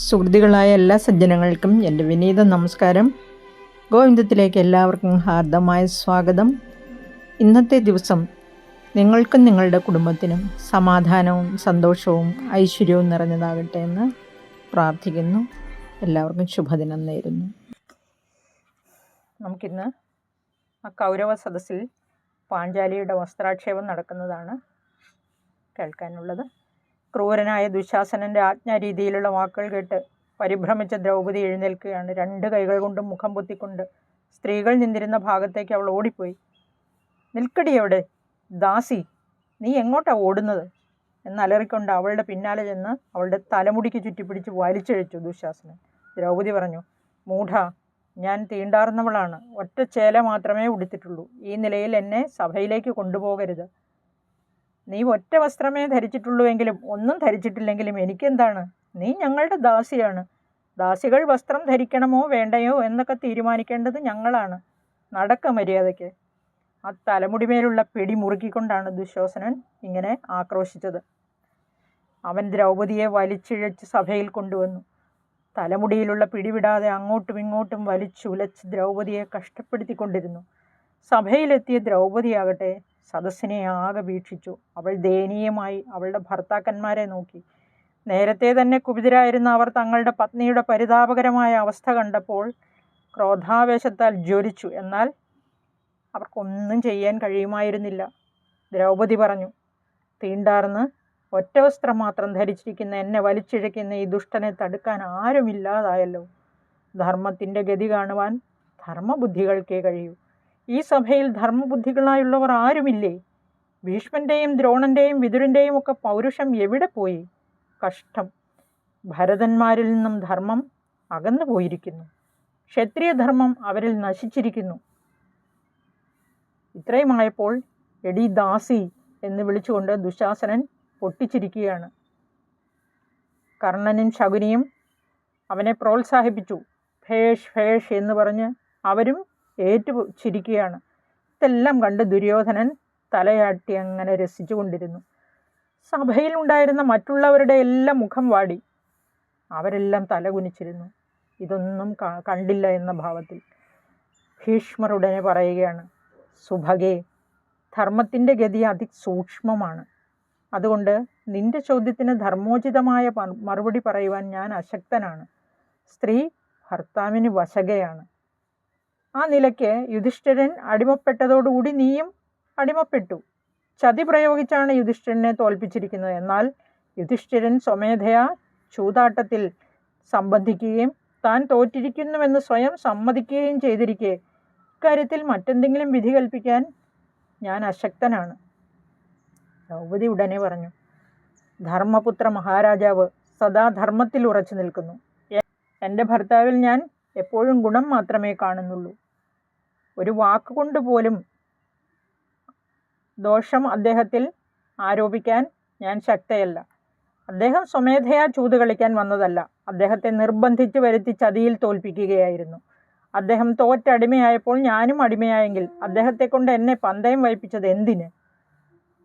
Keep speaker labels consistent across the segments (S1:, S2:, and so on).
S1: സുഹൃത്തുക്കളായ എല്ലാ സജ്ജനങ്ങൾക്കും എന്റെ വിനീത നമസ്കാരം. ഗോവിന്ദത്തിലേക്ക് എല്ലാവർക്കും ഹാർദമായ സ്വാഗതം. ഇന്നത്തെ ദിവസം നിങ്ങൾക്കും നിങ്ങളുടെ കുടുംബത്തിനും സമാധാനവും സന്തോഷവും ഐശ്വര്യവും നിറഞ്ഞതാകട്ടെ എന്ന് പ്രാർത്ഥിക്കുന്നു. എല്ലാവർക്കും ശുഭദിനം നേരുന്നു. നമുക്കിന്ന് ആ കൗരവ സദസ്സിൽ പാഞ്ചാലിയുടെ വസ്ത്രാക്ഷേപം നടക്കുന്നതാണ് കേൾക്കാനുള്ളത്. ക്രൂരനായ ദുശാസനന്റെ ആജ്ഞാരീതിയിലുള്ള വാക്കുകൾ കേട്ട് പരിഭ്രമിച്ച ദ്രൗപദി എഴുന്നേൽക്കുകയാണ്. രണ്ട് കൈകൾ കൊണ്ടും മുഖം പൊത്തിക്കൊണ്ട് സ്ത്രീകൾ നിന്നിരുന്ന ഭാഗത്തേക്ക് അവൾ ഓടിപ്പോയി. നിൽക്കടി അവിടെ ദാസി നീ എങ്ങോട്ടാണ് ഓടുന്നത്? എന്നലറിക്കൊണ്ട് അവളുടെ പിന്നാലെ ചെന്ന് അവളുടെ തലമുടിക്ക് ചുറ്റിപ്പിടിച്ച് വലിച്ചഴിച്ചു ദുശാസനൻ. ദ്രൗപദി പറഞ്ഞു മൂഢ ഞാൻ തീണ്ടാർന്നവളാണ് ഒറ്റ ചേല മാത്രമേ ഉടുത്തിട്ടുള്ളൂ. ഈ നിലയിൽ എന്നെ സഭയിലേക്ക് കൊണ്ടുപോകരുത്. നീ ഒറ്റ വസ്ത്രമേ ധരിച്ചിട്ടുള്ളൂവെങ്കിലും ഒന്നും ധരിച്ചിട്ടില്ലെങ്കിലും എനിക്കെന്താണ്? നീ ഞങ്ങളുടെ ദാസിയാണ്. ദാസികൾ വസ്ത്രം ധരിക്കണമോ വേണ്ടയോ എന്നൊക്കെ തീരുമാനിക്കേണ്ടത് ഞങ്ങളാണ്. നടക്ക മര്യാദയ്ക്ക്. ആ തലമുടിമേലുള്ള പിടി മുറുക്കിക്കൊണ്ടാണ് ദുശോസനൻ ഇങ്ങനെ ആക്രോശിച്ചത്. അവൻ ദ്രൗപതിയെ വലിച്ചിഴച്ച് സഭയിൽ കൊണ്ടുവന്നു. തലമുടിയിലുള്ള പിടിവിടാതെ അങ്ങോട്ടും ഇങ്ങോട്ടും വലിച്ചുലച്ച് ദ്രൗപതിയെ കഷ്ടപ്പെടുത്തിക്കൊണ്ടിരുന്നു. സഭയിലെത്തിയ ദ്രൗപദിയാകട്ടെ സദസ്സിനെ ആകെ വീക്ഷിച്ചു. അവൾ ദയനീയമായി അവളുടെ ഭർത്താക്കന്മാരെ നോക്കി. നേരത്തെ തന്നെ കുപിതരായിരുന്ന അവർ തങ്ങളുടെ പത്നിയുടെ പരിതാപകരമായ അവസ്ഥ കണ്ടപ്പോൾ ക്രോധാവേശത്താൽ ജ്വലിച്ചു. എന്നാൽ അവർക്കൊന്നും ചെയ്യാൻ കഴിയുമായിരുന്നില്ല. ദ്രൗപദി പറഞ്ഞു തീണ്ടാർന്ന് ഒറ്റ വസ്ത്രം മാത്രം ധരിച്ചിരിക്കുന്ന എന്നെ വലിച്ചിഴയ്ക്കുന്ന ഈ ദുഷ്ടനെ തടുക്കാൻ ആരുമില്ലാതായല്ലോ. ധർമ്മത്തിന്റെ ഗതി കാണുവാൻ ധർമ്മബുദ്ധികൾക്കേ കഴിയൂ. ഈ സഭയിൽ ധർമ്മബുദ്ധികളായുള്ളവർ ആരുമില്ലേ? ഭീഷ്മന്റെയും ദ്രോണന്റെയും വിതുരന്റെയും ഒക്കെ പൗരുഷം എവിടെ പോയി? കഷ്ടം. ഭരതന്മാരിൽ നിന്നും ധർമ്മം അകന്നു പോയിരിക്കുന്നു. ക്ഷത്രിയധർമ്മം അവരിൽ നശിച്ചിരിക്കുന്നു. ഇത്രയുമായപ്പോൾ എടി ദാസി എന്ന് വിളിച്ചുകൊണ്ട് ദുശാസനൻ പൊട്ടിച്ചിരിക്കുകയാണ്. കർണനും ശകുനിയും അവനെ പ്രോത്സാഹിപ്പിച്ചു. ഫേഷ് ഫേഷ് എന്ന് പറഞ്ഞ് അവരും ഏറ്റു ചിരിക്കുകയാണ്. ഇതെല്ലാം കണ്ട് ദുര്യോധനൻ തലയാട്ടി അങ്ങനെ രസിച്ചു കൊണ്ടിരുന്നു. സഭയിലുണ്ടായിരുന്ന മറ്റുള്ളവരുടെ എല്ലാം മുഖം വാടി. അവരെല്ലാം തലകുനിച്ചിരുന്നു. ഇതൊന്നും കണ്ടില്ല എന്ന ഭാവത്തിൽ. ഭീഷ്മർ ഉടനെ പറയുകയാണ് സുഭഗേ ധർമ്മത്തിന്റെ ഗതി അതിസൂക്ഷ്മമാണ്. അതുകൊണ്ട് നിന്റെ ചോദ്യത്തിന് ധർമ്മോചിതമായ മറുപടി പറയുവാൻ ഞാൻ അശക്തനാണ്. സ്ത്രീ ഭർത്താവിന് വശകയാണ്. ആ നിലയ്ക്ക് യുധിഷ്ഠിരൻ അടിമപ്പെട്ടതോടുകൂടി നീയും അടിമപ്പെട്ടു. ചതി പ്രയോഗിച്ചാണ് യുധിഷ്ഠിരനെ തോൽപ്പിച്ചിരിക്കുന്നത്. എന്നാൽ യുധിഷ്ഠിരൻ സ്വമേധയാ ചൂതാട്ടത്തിൽ സംബന്ധിക്കുകയും താൻ തോറ്റിരിക്കുന്നുവെന്ന് സ്വയം സമ്മതിക്കുകയും ചെയ്തിരിക്കെ. ഇക്കാര്യത്തിൽ മറ്റെന്തെങ്കിലും വിധി കൽപ്പിക്കാൻ ഞാൻ അശക്തനാണ്. ദ്രൗപതി ഉടനെ പറഞ്ഞു ധർമ്മപുത്ര മഹാരാജാവ് സദാ ധർമ്മത്തിൽ ഉറച്ചു നിൽക്കുന്നു. എന്റെ ഭർത്താവിൽ ഞാൻ എപ്പോഴും ഗുണം മാത്രമേ കാണുന്നുള്ളൂ. ഒരു വാക്കുകൊണ്ട് പോലും ദോഷം അദ്ദേഹത്തിൽ ആരോപിക്കാൻ ഞാൻ ശക്തയല്ല. അദ്ദേഹം സ്വമേധയാ ചൂത് കളിക്കാൻ വന്നതല്ല. അദ്ദേഹത്തെ നിർബന്ധിച്ച് വരുത്തി ചതിയിൽ തോൽപ്പിക്കുകയായിരുന്നു. അദ്ദേഹം തോറ്റടിമയായപ്പോൾ ഞാനും അടിമയായെങ്കിൽ അദ്ദേഹത്തെ കൊണ്ട് എന്നെ പന്തയം വഹിപ്പിച്ചത് എന്തിന്?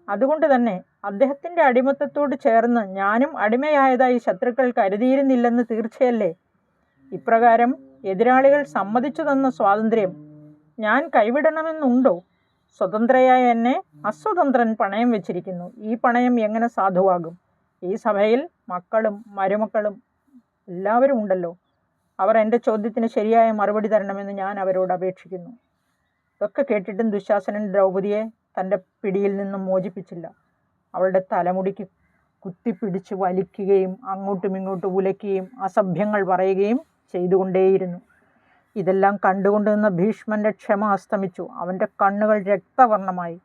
S1: അതുകൊണ്ട് തന്നെ അദ്ദേഹത്തിന്റെ അടിമത്തത്തോട് ചേർന്ന് ഞാനും അടിമയായതായി ശത്രുക്കൾ കരുതിയിരുന്നില്ലെന്ന് തീർച്ചയല്ലേ? ഇപ്രകാരം എതിരാളികൾ സമ്മതിച്ചു തന്ന സ്വാതന്ത്ര്യം ഞാൻ കൈവിടണമെന്നുണ്ടോ? സ്വതന്ത്രയായ എന്നെ അസ്വതന്ത്രൻ പണയം വെച്ചിരിക്കുന്നു. ഈ പണയം എങ്ങനെ സാധുവാകും? ഈ സഭയിൽ മക്കളും മരുമക്കളും എല്ലാവരും ഉണ്ടല്ലോ. അവർ എന്റെ ചോദ്യത്തിന് ശരിയായ മറുപടി തരണമെന്ന് ഞാൻ അവരോട് അപേക്ഷിക്കുന്നു. ഇതൊക്കെ കേട്ടിട്ടും ദുശാസനൻ ദ്രൗപതിയെ തന്റെ പിടിയിൽ നിന്നും മോചിപ്പിച്ചില്ല. അവളുടെ തലമുടിക്ക് കുത്തിപ്പിടിച്ച് വലിക്കുകയും അങ്ങോട്ടും ഇങ്ങോട്ടും ഉലയ്ക്കുകയും അസഭ്യങ്ങൾ പറയുകയും ചെയ്തുകൊണ്ടേയിരുന്നു. ഇതെല്ലാം കണ്ടുകൊണ്ട് നിന്ന ഭീഷ്മന്റെ ക്ഷമ അസ്തമിച്ചു. അവന്റെ കണ്ണുകൾ രക്തവർണമായി.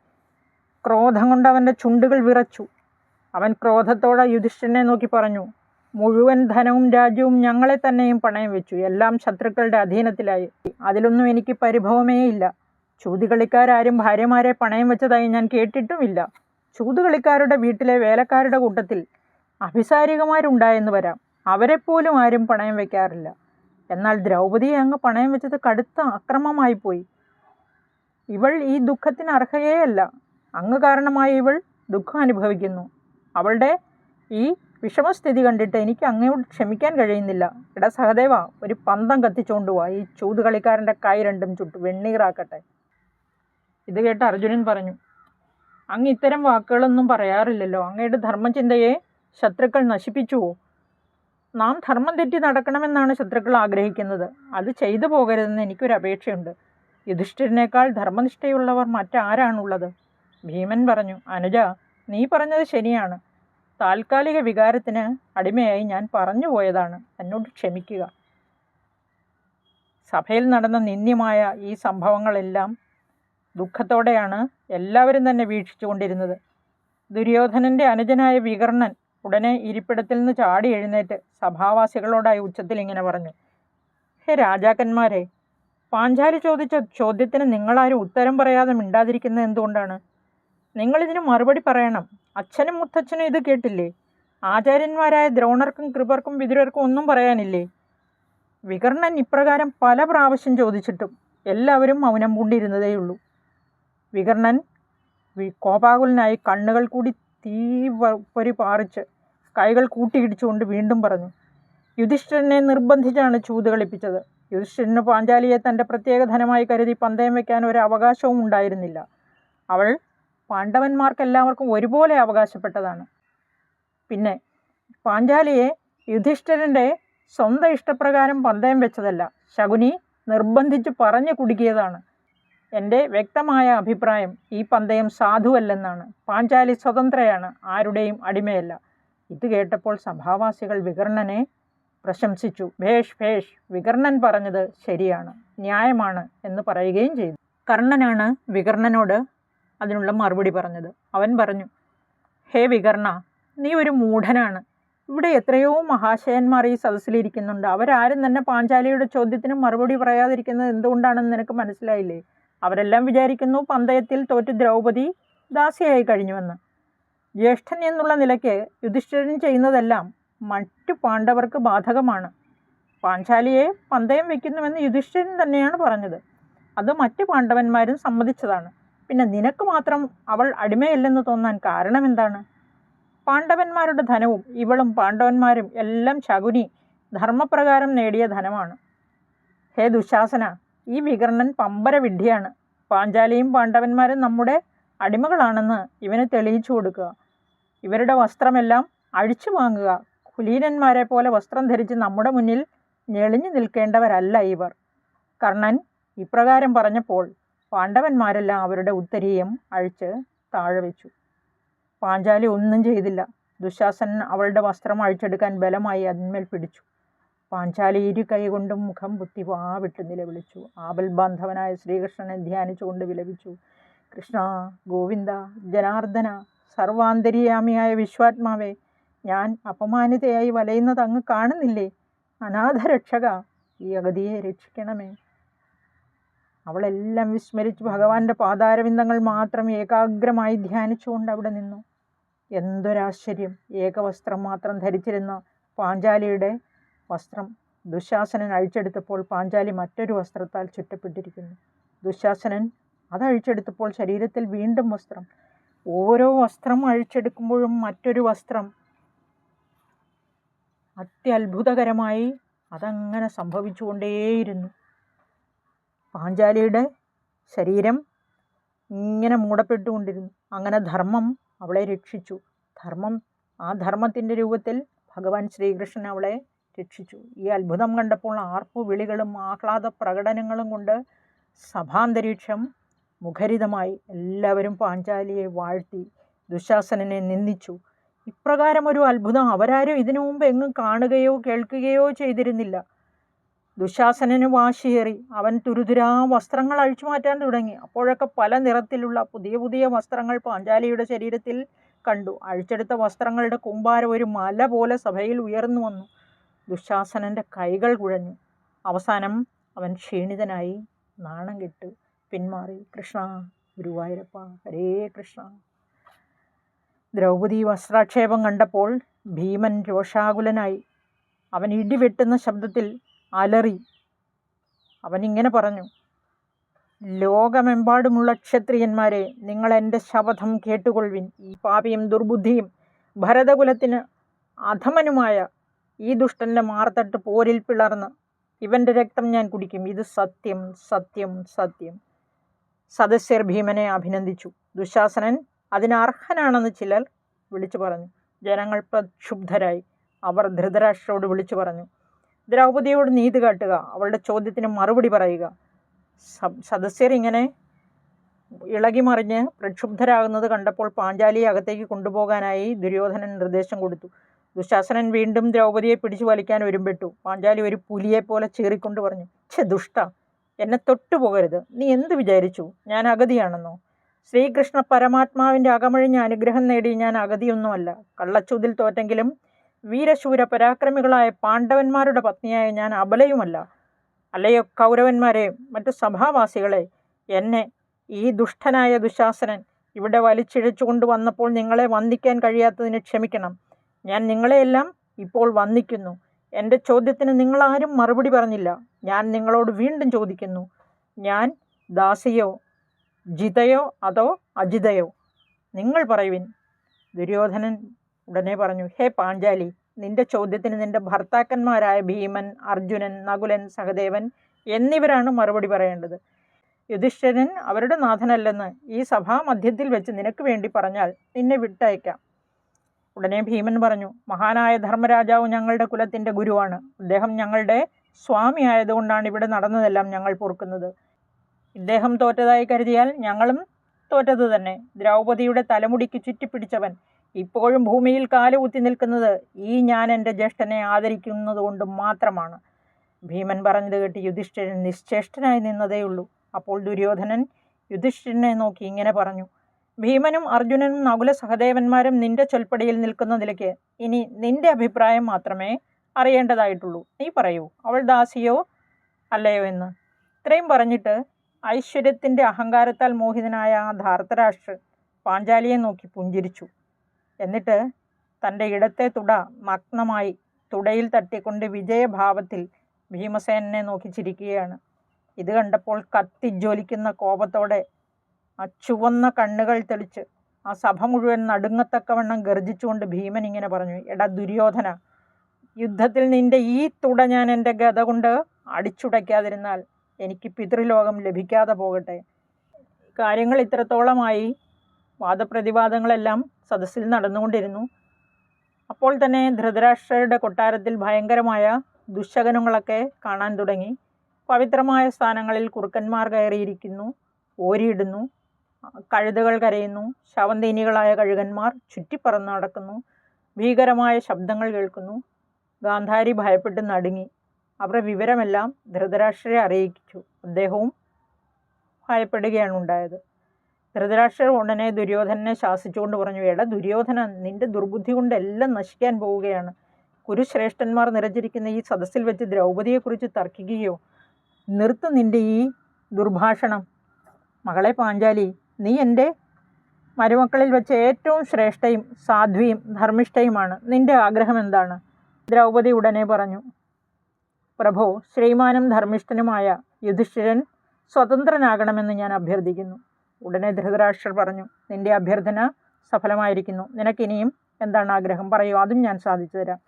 S1: ക്രോധം കൊണ്ട് അവന്റെ ചുണ്ടുകൾ വിറച്ചു. അവൻ ക്രോധത്തോടെ യുധിഷ്ഠനെ നോക്കി പറഞ്ഞു മുഴുവൻ ധനവും രാജ്യവും ഞങ്ങളെ തന്നെയും പണയം വെച്ചു. എല്ലാം ശത്രുക്കളുടെ അധീനത്തിലായി. അതിലൊന്നും എനിക്ക് പരിഭവമേ ഇല്ല. ചൂതുകളിക്കാരും ഭാര്യമാരെ പണയം വെച്ചതായി ഞാൻ കേട്ടിട്ടുമില്ല. ചൂതുകളിക്കാരുടെ വീട്ടിലെ വേലക്കാരുടെ കൂട്ടത്തിൽ അഭിസാരികമാരുണ്ടായെന്ന് വരാം. അവരെപ്പോലും ആരും പണയം വയ്ക്കാറില്ല എന്നാൽ ദ്രൗപതിയെ അങ്ങ് പണയം വെച്ചത് കടുത്ത അക്രമമായി പോയി. ഇവൾ ഈ ദുഃഖത്തിന് അർഹയേ അല്ല അങ്ങ് കാരണമായി ഇവൾ ദുഃഖം അനുഭവിക്കുന്നു. അവളുടെ ഈ വിഷമസ്ഥിതി കണ്ടിട്ട് എനിക്ക് അങ്ങയോട് ക്ഷമിക്കാൻ കഴിയുന്നില്ല. എടാ സഹദേവ ഒരു പന്തം കത്തിച്ചുകൊണ്ടു പോവാ ഈ ചൂതുകളിക്കാരന്റെ കൈ രണ്ടും ചുട്ട്. വെണ്ണീറാക്കട്ടെ. ഇത് കേട്ട് അർജുനൻ പറഞ്ഞു. അങ്ങ് ഇത്തരം വാക്കുകളൊന്നും പറയാറില്ലല്ലോ. അങ്ങയുടെ ധർമ്മചിന്തയെ ശത്രുക്കൾ നശിപ്പിച്ചുവോ? നാം ധർമ്മം തെറ്റി നടക്കണമെന്നാണ് ശത്രുക്കൾ ആഗ്രഹിക്കുന്നത്. അത് ചെയ്തു പോകരുതെന്ന് എനിക്കൊരു അപേക്ഷയുണ്ട്. യുധിഷ്ഠിരനേക്കാൾ ധർമ്മനിഷ്ഠയുള്ളവർ മറ്റാരാണുള്ളത്? ഭീമൻ പറഞ്ഞു അനുജ നീ പറഞ്ഞത് ശരിയാണ്. താൽക്കാലിക വികാരത്തിന് അടിമയായി ഞാൻ പറഞ്ഞു പോയതാണ്. എന്നോട് ക്ഷമിക്കുക. സഭയിൽ നടന്ന നിന്ദ്യമായ ഈ സംഭവങ്ങളെല്ലാം ദുഃഖത്തോടെയാണ് എല്ലാവരും തന്നെ വീക്ഷിച്ചുകൊണ്ടിരുന്നത്. ദുര്യോധനന്റെ അനുജനായ വികർണൻ ഉടനെ ഇരിപ്പിടത്തിൽ നിന്ന് ചാടി എഴുന്നേറ്റ് സഭാവാസികളോടായി ഉച്ചത്തിൽ ഇങ്ങനെ പറഞ്ഞു ഹേ രാജാക്കന്മാരെ പാഞ്ചാലി ചോദിച്ച ചോദ്യത്തിന് നിങ്ങളാരും ഉത്തരം പറയാതെ മിണ്ടാതിരിക്കുന്നത് എന്തുകൊണ്ടാണ്? നിങ്ങളിതിന് മറുപടി പറയണം. അച്ഛനും മുത്തച്ഛനും ഇത് കേട്ടില്ലേ? ആചാര്യന്മാരായ ദ്രോണർക്കും കൃപർക്കും വിതുരർക്കും ഒന്നും പറയാനില്ലേ? വികർണൻ ഇപ്രകാരം പല പ്രാവശ്യം ചോദിച്ചിട്ടും എല്ലാവരും മൗനം പൂണ്ടിരുന്നതേയുള്ളൂ വികർണൻ കോപാകുലനായി കണ്ണുകൾ കൂടി തീ പൊരി പാറിച്ച് കൈകൾ കൂട്ടിയിടിച്ചുകൊണ്ട് വീണ്ടും പറഞ്ഞു യുധിഷ്ഠിരനെ നിർബന്ധിച്ചാണ് ചൂത് കളിപ്പിച്ചത്. യുധിഷ്ഠിരന് പാഞ്ചാലിയെ തന്റെ പ്രത്യേക ധനമായി കരുതി പന്തയം വയ്ക്കാൻ ഒരു അവകാശവും ഉണ്ടായിരുന്നില്ല. അവൾ പാണ്ഡവന്മാർക്കെല്ലാവർക്കും ഒരുപോലെ അവകാശപ്പെട്ടതാണ്. പിന്നെ പാഞ്ചാലിയെ യുധിഷ്ഠിരന്റെ സ്വന്തം ഇഷ്ടപ്രകാരം പന്തയം വെച്ചതല്ല ശകുനി നിർബന്ധിച്ച് പറഞ്ഞു കുടുക്കിയതാണ്. എന്റെ വ്യക്തമായ അഭിപ്രായം ഈ പന്തയം സാധുവല്ലെന്നാണ്. പാഞ്ചാലി സ്വതന്ത്രയാണ് ആരുടെയും അടിമയല്ല. ഇത് കേട്ടപ്പോൾ സഭാവാസികൾ വികർണനെ പ്രശംസിച്ചു. ഭേഷ് ഭേഷ് വികർണൻ പറഞ്ഞത് ശരിയാണ് ന്യായമാണ് എന്ന് പറയുകയും ചെയ്തു. കർണനാണ് വികർണനോട് അതിനുള്ള മറുപടി പറഞ്ഞത്. അവൻ പറഞ്ഞു ഹേ വികർണ നീ ഒരു മൂഢനാണ്. ഇവിടെ എത്രയോ മഹാശയന്മാർ ഈ സദസ്സിലിരിക്കുന്നുണ്ട് അവരാരും തന്നെ പാഞ്ചാലിയുടെ ചോദ്യത്തിന് മറുപടി പറയാതിരിക്കുന്നത് എന്തുകൊണ്ടാണെന്ന് നിനക്ക് മനസ്സിലായില്ലേ? അവരെല്ലാം വിചാരിക്കുന്നു പന്തയത്തിൽ തോറ്റ് ദ്രൗപദി ദാസിയായി കഴിഞ്ഞുവെന്ന്. ജ്യേഷ്ഠൻ എന്നുള്ള നിലയ്ക്ക് യുധിഷ്ഠിരൻ ചെയ്യുന്നതെല്ലാം മറ്റു പാണ്ഡവർക്ക് ബാധകമാണ്. പാഞ്ചാലിയെ പന്തയം വയ്ക്കുന്നുവെന്ന് യുധിഷ്ഠിരൻ തന്നെയാണ് പറഞ്ഞത്. അത് മറ്റു പാണ്ഡവന്മാരും സമ്മതിച്ചതാണ്. പിന്നെ നിനക്ക് മാത്രം അവൾ അടിമയല്ലെന്ന് തോന്നാൻ കാരണം എന്താണ്? പാണ്ഡവന്മാരുടെ ധനവും ഇവളും പാണ്ഡവന്മാരും എല്ലാം ശകുനി ധർമ്മപ്രകാരം നേടിയ ധനമാണ്. ഹേ ദുശാസന ഈ വികർണൻ പമ്പര വിഡ്ഢിയാണ്. പാഞ്ചാലിയും പാണ്ഡവന്മാരും നമ്മുടെ അടിമകളാണെന്ന് ഇവന് തെളിയിച്ചു കൊടുക്കുക. ഇവരുടെ വസ്ത്രമെല്ലാം അഴിച്ചു വാങ്ങുക. കുലീനന്മാരെ പോലെ വസ്ത്രം ധരിച്ച് നമ്മുടെ മുന്നിൽ ഞെളിഞ്ഞു നിൽക്കേണ്ടവരല്ല ഇവർ. കർണൻ ഇപ്രകാരം പറഞ്ഞപ്പോൾ പാണ്ഡവന്മാരെല്ലാം അവരുടെ ഉത്തരീയം അഴിച്ച് താഴെ വെച്ചു. പാഞ്ചാലി ഒന്നും ചെയ്തില്ല. ദുശാസനൻ അവളുടെ വസ്ത്രം അഴിച്ചെടുക്കാൻ ബലമായി അതിന്മേൽ പിടിച്ചു. പാഞ്ചാലി ഇരു കൈകൊണ്ടും മുഖം പുത്തി വാവിട്ട് നിലവിളിച്ചു. ആപൽ ബാന്ധവനായ ശ്രീകൃഷ്ണനെ ധ്യാനിച്ചുകൊണ്ട് വിലപിച്ചു. കൃഷ്ണ ഗോവിന്ദ ജനാർദ്ദന സർവാന്തര്യാമിയായ വിശ്വാത്മാവേ ഞാൻ അപമാനിതയായി വലയുന്നത് അങ്ങ് കാണുന്നില്ലേ? അനാഥരക്ഷക ഈ അഗതിയെ രക്ഷിക്കണമേ. അവളെല്ലാം വിസ്മരിച്ച് ഭഗവാന്റെ പാതാരവിന്ദങ്ങൾ മാത്രം ഏകാഗ്രമായി ധ്യാനിച്ചുകൊണ്ട് അവിടെ നിന്നു. എന്തൊരാശ്ചര്യം! ഏകവസ്ത്രം മാത്രം ധരിച്ചിരുന്ന പാഞ്ചാലിയുടെ വസ്ത്രം ദുശാസനൻ അഴിച്ചെടുത്തപ്പോൾ പാഞ്ചാലി മറ്റൊരു വസ്ത്രത്താൽ ചുറ്റപ്പെട്ടിരിക്കുന്നു. ദുശാസനൻ അതഴിച്ചെടുത്തപ്പോൾ ശരീരത്തിൽ വീണ്ടും വസ്ത്രം. ഓരോ വസ്ത്രം അഴിച്ചെടുക്കുമ്പോഴും മറ്റൊരു വസ്ത്രം. അത്യത്ഭുതകരമായി അതങ്ങനെ സംഭവിച്ചുകൊണ്ടേയിരുന്നു. പാഞ്ചാലിയുടെ ശരീരം ഇങ്ങനെ മൂടപ്പെട്ടുകൊണ്ടിരുന്നു. അങ്ങനെ ധർമ്മം അവളെ രക്ഷിച്ചു. ധർമ്മം ആ ധർമ്മത്തിന്റെ രൂപത്തിൽ ഭഗവാൻ ശ്രീകൃഷ്ണൻ അവളെ രക്ഷിച്ചു. ഈ അത്ഭുതം കണ്ടപ്പോൾ ആർപ്പു വിളികളും ആഹ്ലാദ പ്രകടനങ്ങളും കൊണ്ട് സഭാന്തരീക്ഷം മുഖരിതമായി എല്ലാവരും പാഞ്ചാലിയെ വാഴ്ത്തി ദുശാസനനെ നിന്ദിച്ചു. ഇപ്രകാരം ഒരു അത്ഭുതം അവരാരും ഇതിനു മുമ്പ് എങ്ങും കാണുകയോ കേൾക്കുകയോ ചെയ്തിരുന്നില്ല. ദുശാസനന് വാശിയേറി അവൻ തുരുതുരാ വസ്ത്രങ്ങൾ അഴിച്ചു മാറ്റാൻ തുടങ്ങി. അപ്പോഴൊക്കെ പല നിറത്തിലുള്ള പുതിയ പുതിയ വസ്ത്രങ്ങൾ പാഞ്ചാലിയുടെ ശരീരത്തിൽ കണ്ടു. അഴിച്ചെടുത്ത വസ്ത്രങ്ങളുടെ കൂമ്പാരം ഒരു മല പോലെ സഭയിൽ ഉയർന്നു വന്നു. ദുശാസനന്റെ കൈകൾ കുഴഞ്ഞു. അവസാനം അവൻ ക്ഷീണിതനായി നാണം കെട്ട്. പിന്മാറി. കൃഷ്ണ ഗുരുവായൂരപ്പ ഹരേ കൃഷ്ണ. ദ്രൗപദി വസ്ത്രാക്ഷേപം കണ്ടപ്പോൾ ഭീമൻ രോഷാകുലനായി. അവൻ ഇടിവെട്ടുന്ന ശബ്ദത്തിൽ അലറി. അവനിങ്ങനെ പറഞ്ഞു ലോകമെമ്പാടുമുള്ള ക്ഷത്രിയന്മാരെ നിങ്ങൾ എന്റെ ശപഥം കേട്ടുകൊള്ളുവിൻ. ഈ പാപിയും ദുർബുദ്ധിയും ഭരതകുലത്തിന് അധമനുമായ ഈ ദുഷ്ടന്റെ മാർത്തട്ട് പോരിൽ പിളർന്ന് ഇവന്റെ രക്തം ഞാൻ കുടിക്കും. ഇത് സത്യം സത്യം സത്യം. സദസ്യർ ഭീമനെ അഭിനന്ദിച്ചു. ദുശാസനൻ അതിനർഹനാണെന്ന് ചിലർ വിളിച്ചു പറഞ്ഞു. ജനങ്ങൾ പ്രക്ഷുബ്ധരായി. അവർ ധൃതരാഷ്ട്രോട് വിളിച്ചു പറഞ്ഞു. ദ്രൗപദിയോട് നീതി കാട്ടുക. അവളുടെ ചോദ്യത്തിന് മറുപടി പറയുക. സദസ്യർ ഇങ്ങനെ ഇളകി മറിഞ്ഞ് പ്രക്ഷുബ്ധരാകുന്നത് കണ്ടപ്പോൾ പാഞ്ചാലിയെ അകത്തേക്ക് കൊണ്ടുപോകാനായി ദുര്യോധനൻ നിർദ്ദേശം കൊടുത്തു. ദുശാസനൻ വീണ്ടും ദ്രൗപദിയെ പിടിച്ചു വലിക്കാൻ ഒരുമ്പെട്ടു. പാഞ്ചാലി ഒരു പുലിയെപ്പോലെ ചീറിക്കൊണ്ട് പറഞ്ഞു ഛെ ദുഷ്ട! എന്നെ തൊട്ടു പോകരുത്. നീ എന്ത് വിചാരിച്ചു? ഞാൻ അഗതിയാണെന്നോ? ശ്രീകൃഷ്ണ പരമാത്മാവിന്റെ അകമഴിഞ്ഞ അനുഗ്രഹം നേടി ഞാൻ അഗതിയൊന്നുമല്ല. കള്ളച്ചൂതിൽ തോറ്റെങ്കിലും വീരശൂര പരാക്രമികളായ പാണ്ഡവന്മാരുടെ പത്നിയായ ഞാൻ അബലയുമല്ല. അല്ലയോ കൗരവന്മാരെ മറ്റു സഭാവാസികളെ എന്നെ ഈ ദുഷ്ടനായ ദുശാസനൻ ഇവിടെ വലിച്ചിഴച്ചു കൊണ്ടുവന്നപ്പോൾ നിങ്ങളെ വന്ദിക്കാൻ കഴിയാത്തതിന് ക്ഷമിക്കണം. ഞാൻ നിങ്ങളെയെല്ലാം ഇപ്പോൾ വന്ദിക്കുന്നു. എന്റെ ചോദ്യത്തിന് നിങ്ങളാരും മറുപടി പറഞ്ഞില്ല. ഞാൻ നിങ്ങളോട് വീണ്ടും ചോദിക്കുന്നു. ഞാൻ ദാസിയോ ജിതയോ അതോ അജിതയോ? നിങ്ങൾ പറയുവിൻ. ദുര്യോധനൻ ഉടനെ പറഞ്ഞു ഹേ പാഞ്ചാലി നിന്റെ ചോദ്യത്തിന് നിന്റെ ഭർത്താക്കന്മാരായ ഭീമൻ അർജുനൻ നകുലൻ സഹദേവൻ എന്നിവരാണ് മറുപടി പറയേണ്ടത്. യുധിഷ്ഠിരൻ അവരുടെ നാഥനല്ലെന്ന് ഈ സഭാമധ്യത്തിൽ വെച്ച് നിനക്ക് വേണ്ടി പറഞ്ഞാൽ നിന്നെ വിട്ടയക്കാം. ഉടനെ ഭീമൻ പറഞ്ഞു മഹാനായ ധർമ്മരാജാവ് ഞങ്ങളുടെ കുലത്തിന്റെ ഗുരുവാണ്. അദ്ദേഹം ഞങ്ങളുടെ സ്വാമി ആയതുകൊണ്ടാണ് ഇവിടെ നടന്നതെല്ലാം ഞങ്ങൾ പൊറുക്കുന്നത്. ഇദ്ദേഹം തോറ്റതായി കരുതിയാൽ ഞങ്ങളും തോറ്റത് തന്നെ. ദ്രൗപദിയുടെ തലമുടിക്ക് ചുറ്റിപ്പിടിച്ചവൻ ഇപ്പോഴും ഭൂമിയിൽ കാലുകുത്തി നിൽക്കുന്നത് ഈ ഞാൻ എന്റെ ജ്യേഷ്ഠനെ ആദരിക്കുന്നത് കൊണ്ട് മാത്രമാണ്. ഭീമൻ പറഞ്ഞത് കേട്ട് യുധിഷ്ഠിരൻ നിശ്ചേഷ്ടനായി നിന്നതേയുള്ളൂ. അപ്പോൾ ദുര്യോധനൻ യുധിഷ്ഠിരനെ നോക്കി ഇങ്ങനെ പറഞ്ഞു ഭീമനും അർജുനനും നകുല സഹദേവന്മാരും നിന്റെ ചൊൽപ്പടിയിൽ നിൽക്കുന്നതിലേക്ക് ഇനി നിന്റെ അഭിപ്രായം മാത്രമേ അറിയേണ്ടതായിട്ടുള്ളൂ. നീ പറയൂ അവൾ ദാസിയോ അല്ലയോ എന്ന്. ഇത്രയും പറഞ്ഞിട്ട് ഐശ്വര്യത്തിന്റെ അഹങ്കാരത്താൽ മോഹിതനായ ആ ധാർത്തരാഷ്ട്രൻ പാഞ്ചാലിയെ നോക്കി പുഞ്ചിരിച്ചു. എന്നിട്ട് തന്റെ ഇടത്തെ തുട നഗ്നമായി തുടയിൽ തട്ടിക്കൊണ്ട് വിജയഭാവത്തിൽ ഭീമസേനനെ നോക്കി ചിരിക്കുകയാണ്. ഇത് കണ്ടപ്പോൾ കത്തിജ്വലിക്കുന്ന കോപത്തോടെ ആ ചുവന്ന കണ്ണുകൾ തെളിച്ച് ആ സഭ മുഴുവൻ നടുങ്ങത്തക്കവണ്ണം ഗർജിച്ചുകൊണ്ട് ഭീമൻ ഇങ്ങനെ പറഞ്ഞു എടാ ദുര്യോധന യുദ്ധത്തിൽ നിന്റെ ഈ തുട ഞാൻ എന്റെ ഗത കൊണ്ട് അടിച്ചുടയ്ക്കാതിരുന്നാൽ എനിക്ക് പിതൃലോകം ലഭിക്കാതെ പോകട്ടെ. കാര്യങ്ങൾ ഇത്രത്തോളമായി വാദപ്രതിവാദങ്ങളെല്ലാം സദസ്സിൽ നടന്നുകൊണ്ടിരുന്നു. അപ്പോൾ തന്നെ ധൃതരാഷ്ട്രയുടെ കൊട്ടാരത്തിൽ ഭയങ്കരമായ ദുശകനങ്ങളൊക്കെ കാണാൻ തുടങ്ങി. പവിത്രമായ സ്ഥാനങ്ങളിൽ കുറുക്കന്മാർ കയറിയിരിക്കുന്നു ഓരിയിടുന്നു കഴുതകൾ കരയുന്നു ശവന്തീനികളായ കഴുകന്മാർ ചുറ്റിപ്പറന്ന് നടക്കുന്നു ഭീകരമായ ശബ്ദങ്ങൾ കേൾക്കുന്നു. ഗാന്ധാരി ഭയപ്പെട്ട് നടുങ്ങി. അവരുടെ വിവരമെല്ലാം ധൃതരാഷ്ട്രരെ അറിയിച്ചു. അദ്ദേഹവും ഭയപ്പെടുകയാണ് ഉണ്ടായത്. ധൃതരാഷ്ട്രർ ഉടനെ ദുര്യോധനനെ ശാസിച്ചുകൊണ്ട് പറഞ്ഞു എടാ ദുര്യോധന നിന്റെ ദുർബുദ്ധി കൊണ്ട് എല്ലാം നശിക്കാൻ പോവുകയാണ്. കുരുശ്രേഷ്ഠന്മാർ നിറഞ്ഞിരിക്കുന്ന ഈ സദസ്സിൽ വെച്ച് ദ്രൗപതിയെക്കുറിച്ച് തർക്കിക്കുകയോ? നിർത്തു നിന്റെ ഈ ദുർഭാഷണം. മകളെ പാഞ്ചാലി നീ എന്റെ മരുമക്കളിൽ വെച്ച് ഏറ്റവും ശ്രേഷ്ഠയും സാധ്വിയും ധർമ്മിഷ്ഠയുമാണ്. നിന്റെ ആഗ്രഹം എന്താണ്? ദ്രൗപദി ഉടനെ പറഞ്ഞു പ്രഭോ ശ്രീമാനും ധർമ്മിഷ്ഠനുമായ യുധിഷ്ഠിരൻ സ്വതന്ത്രനാകണമെന്ന് ഞാൻ അഭ്യർത്ഥിക്കുന്നു. ഉടനെ ധൃതരാഷ്ട്രർ പറഞ്ഞു നിന്റെ അഭ്യർത്ഥന സഫലമായിരിക്കുന്നു. നിനക്കിനിയും എന്താണ് ആഗ്രഹം? പറയൂ അതും ഞാൻ സാധിച്ചു തരാം.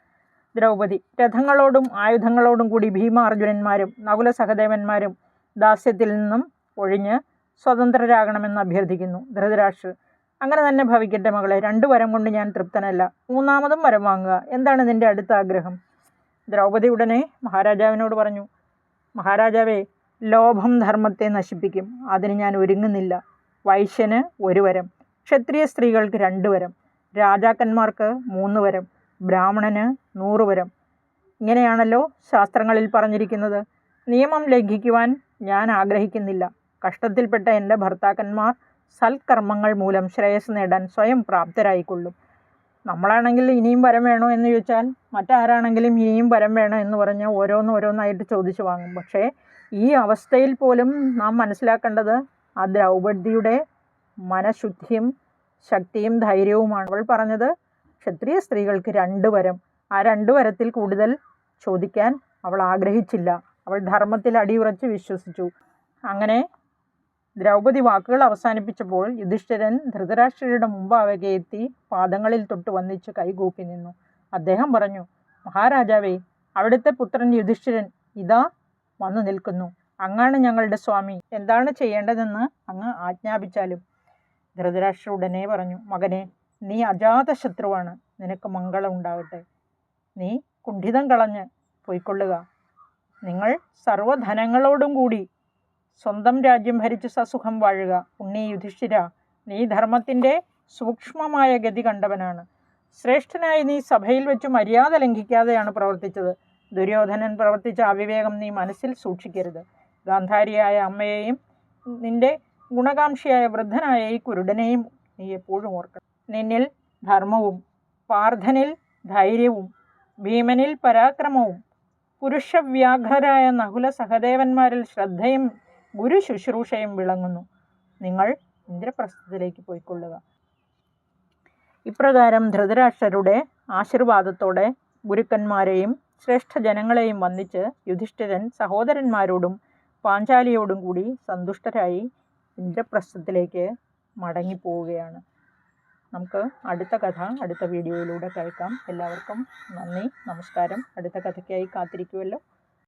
S1: ദ്രൗപദി രഥങ്ങളോടും ആയുധങ്ങളോടും കൂടി ഭീമാർജുനന്മാരും നകുല സഹദേവന്മാരും ദാസ്യത്തിൽ നിന്നും ഒഴിഞ്ഞ് സ്വതന്ത്രരാകണമെന്ന് അഭ്യർത്ഥിക്കുന്നു. ധൃതരാഷ്ട്രർ അങ്ങനെ തന്നെ ഭവിക്കട്ടെ മകളെ. രണ്ടു വരം കൊണ്ട് ഞാൻ തൃപ്തനല്ല. മൂന്നാമതും വരം വാങ്ങുക. എന്താണ് നിന്റെ അടുത്ത ആഗ്രഹം? ദ്രൗപദി ഉടനെ മഹാരാജാവിനോട് പറഞ്ഞു മഹാരാജാവേ ലോഭം ധർമ്മത്തെ നശിപ്പിക്കും. അതിന് ഞാൻ ഒരുങ്ങുന്നില്ല. വൈശ്യന് ഒരു വരം. ക്ഷത്രിയ സ്ത്രീകൾക്ക് രണ്ട് വരം. രാജാക്കന്മാർക്ക് മൂന്ന് വരം. ബ്രാഹ്മണന് നൂറ് വരം. ഇങ്ങനെയാണല്ലോ ശാസ്ത്രങ്ങളിൽ പറഞ്ഞിരിക്കുന്നത്. നിയമം ലംഘിക്കുവാൻ ഞാൻ ആഗ്രഹിക്കുന്നില്ല. കഷ്ടത്തിൽപ്പെട്ട എന്റെ ഭർത്താക്കന്മാർ സൽക്കർമ്മങ്ങൾ മൂലം ശ്രേയസ് നേടാൻ സ്വയം പ്രാപ്തരായിക്കൊള്ളും. നമ്മളാണെങ്കിൽ ഇനിയും വരം വേണോ എന്ന് ചോദിച്ചാൽ മറ്റാരാണെങ്കിലും ഇനിയും വരം വേണോ എന്ന് പറഞ്ഞ് ഓരോന്ന് ഓരോന്നായിട്ട് ചോദിച്ചു വാങ്ങും. പക്ഷേ ഈ അവസ്ഥയിൽ പോലും നാം മനസ്സിലാക്കേണ്ടത് ആ ദ്രൗപദിയുടെ മനഃശുദ്ധിയും ശക്തിയും ധൈര്യവുമാണ്. അവൾ പറഞ്ഞത് ക്ഷത്രിയ സ്ത്രീകൾക്ക് രണ്ട് വരം. ആ രണ്ട് വരത്തിൽ കൂടുതൽ ചോദിക്കാൻ അവൾ ആഗ്രഹിച്ചില്ല. അവൾ ധർമ്മത്തിൽ അടിയുറച്ച് വിശ്വസിച്ചു. അങ്ങനെ ദ്രൗപദി വാക്കുകൾ അവസാനിപ്പിച്ചപ്പോൾ യുധിഷ്ഠിരൻ ധൃതരാഷ്ട്രരുടെ മുമ്പാകെ എത്തി പാദങ്ങളിൽ തൊട്ട് വന്നിച്ച് കൈകൂപ്പി നിന്നു. അദ്ദേഹം പറഞ്ഞു മഹാരാജാവേ അവിടുത്തെ പുത്രൻ യുധിഷ്ഠിരൻ ഇതാ വന്നു നിൽക്കുന്നു. അങ്ങാണ് ഞങ്ങളുടെ സ്വാമി. എന്താണ് ചെയ്യേണ്ടതെന്ന് അങ്ങ് ആജ്ഞാപിച്ചാലും. ധൃതരാഷ്ട്ര ഉടനെ പറഞ്ഞു മകനെ നീ അജാത ശത്രുവാണ്. നിനക്ക് മംഗളം ഉണ്ടാകട്ടെ. നീ കുണ്ഠിതം കളഞ്ഞ് പോയിക്കൊള്ളുക. നിങ്ങൾ സർവധനങ്ങളോടും കൂടി സ്വന്തം രാജ്യം ഭരിച്ച് സസുഖം വാഴുക. ഉണ്ണി യുധിഷ്ഠിര നീ ധർമ്മത്തിന്റെ സൂക്ഷ്മമായ ഗതി കണ്ടവനാണ്. ശ്രേഷ്ഠനായി നീ സഭയിൽ വെച്ച് മര്യാദ ലംഘിക്കാതെയാണ് പ്രവർത്തിച്ചത്. ദുര്യോധനൻ പ്രവർത്തിച്ച അവിവേകം നീ മനസ്സിൽ സൂക്ഷിക്കരുത്. ഗാന്ധാരിയായ അമ്മയെയും നിന്റെ ഗുണകാംക്ഷിയായ വൃദ്ധനായ ഈ കുരുടനെയും നീ എപ്പോഴും ഓർക്കണം. നിന്നിൽ ധർമ്മവും പാർത്ഥനിൽ ധൈര്യവും ഭീമനിൽ പരാക്രമവും പുരുഷവ്യാഘ്രരായ നകുല സഹദേവന്മാരിൽ ശ്രദ്ധയും ഗുരു ശുശ്രൂഷയും വിളങ്ങുന്നു. നിങ്ങൾ ഇന്ദ്രപ്രസ്ഥത്തിലേക്ക് പോയിക്കൊള്ളുക. ഇപ്രകാരം ധൃതരാഷ്ട്രരുടെ ആശീർവാദത്തോടെ ഗുരുക്കന്മാരെയും ശ്രേഷ്ഠ ജനങ്ങളെയും വന്ദിച്ച് യുധിഷ്ഠിരൻ സഹോദരന്മാരോടും പാഞ്ചാലിയോടും കൂടി സന്തുഷ്ടരായി ഇന്ദ്രപ്രസ്ഥത്തിലേക്ക് മടങ്ങിപ്പോവുകയാണ്. നമുക്ക് അടുത്ത കഥ അടുത്ത വീഡിയോയിലൂടെ കേൾക്കാം. എല്ലാവർക്കും നന്ദി നമസ്കാരം. അടുത്ത കഥയ്ക്കായി കാത്തിരിക്കുമല്ലോ